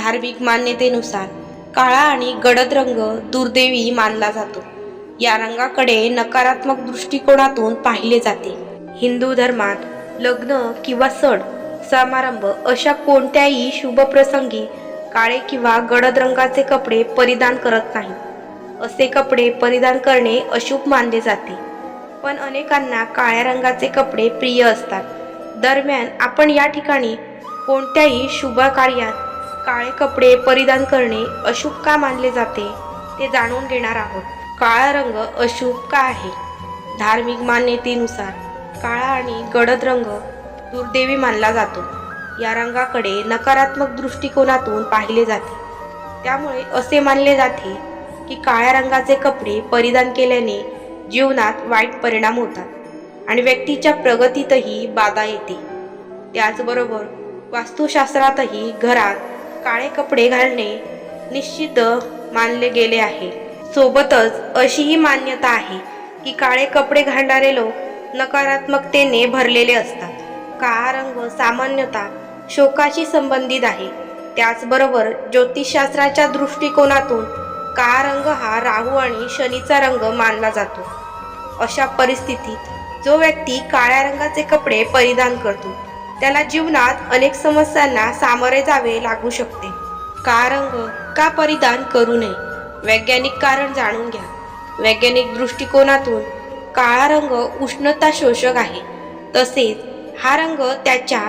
धार्मिक मान्यतेनुसार काळा आणि गडद रंग दुर्दैवी मानला जातो. या रंगाकडे नकारात्मक दृष्टिकोनातून पाहिले जाते. हिंदू धर्मात लग्न किंवा सण समारंभ अशा कोणत्याही शुभ प्रसंगी काळे किंवा गडद रंगाचे कपडे परिधान करत नाही. असे कपडे परिधान करणे अशुभ मानले जाते. पण अनेकांना काळ्या रंगाचे कपडे प्रिय असतात. दरम्यान आपण या ठिकाणी कोणत्याही शुभ कार्यात काळे कपडे परिधान करणे अशुभ का मानले जाते ते जाणून घेणार आहोत. काळा रंग अशुभ का आहे? धार्मिक मान्यतेनुसार काळा आणि गडद रंग दुर्दैवी मानला जातो. या रंगाकडे नकारात्मक दृष्टिकोनातून पाहिले जाते. त्यामुळे असे मानले जाते की काळ्या रंगाचे कपडे परिधान केल्याने जीवनात वाईट परिणाम होतात आणि व्यक्तीच्या प्रगतीतही बाधा येते. त्याचबरोबर वास्तुशास्त्रातही घरात काळे कपडे घालणे निश्चित मानले गेले आहे. सोबतच अशीही मान्यता आहे की काळे कपडे घालणारे लोक नकारात्मकतेने भरलेले असतात. काळा रंग सामान्यतः शोकाशी संबंधित आहे. त्याचबरोबर ज्योतिषशास्त्राच्या दृष्टिकोनातून काळा रंग हा राहू आणि शनीचा रंग मानला जातो. अशा परिस्थितीत जो व्यक्ती काळ्या रंगाचे कपडे परिधान करतो त्याला जीवनात अनेक समस्यांना सामोरे जावे लागू शकते. काळा रंग का परिधान करू नये? वैज्ञानिक कारण जाणून घ्या. वैज्ञानिक दृष्टिकोनातून काळा रंग उष्णता शोषक आहे. तसेच हा रंग त्याच्या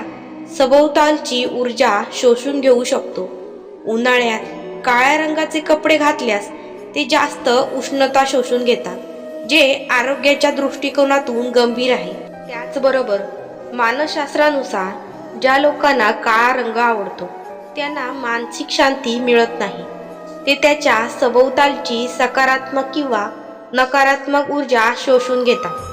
सभोवतालची ऊर्जा शोषून घेऊ शकतो. उन्हाळ्यात काळ्या रंगाचे कपडे घातल्यास ते जास्त उष्णता शोषून घेतात जे आरोग्याच्या दृष्टिकोनातून गंभीर आहे. त्याचबरोबर मानसशास्त्रानुसार ज्या लोकांना काळा रंग आवडतो त्यांना मानसिक शांती मिळत नाही. ते त्याच्या सभोवतालची सकारात्मक किंवा नकारात्मक ऊर्जा शोषून घेतात.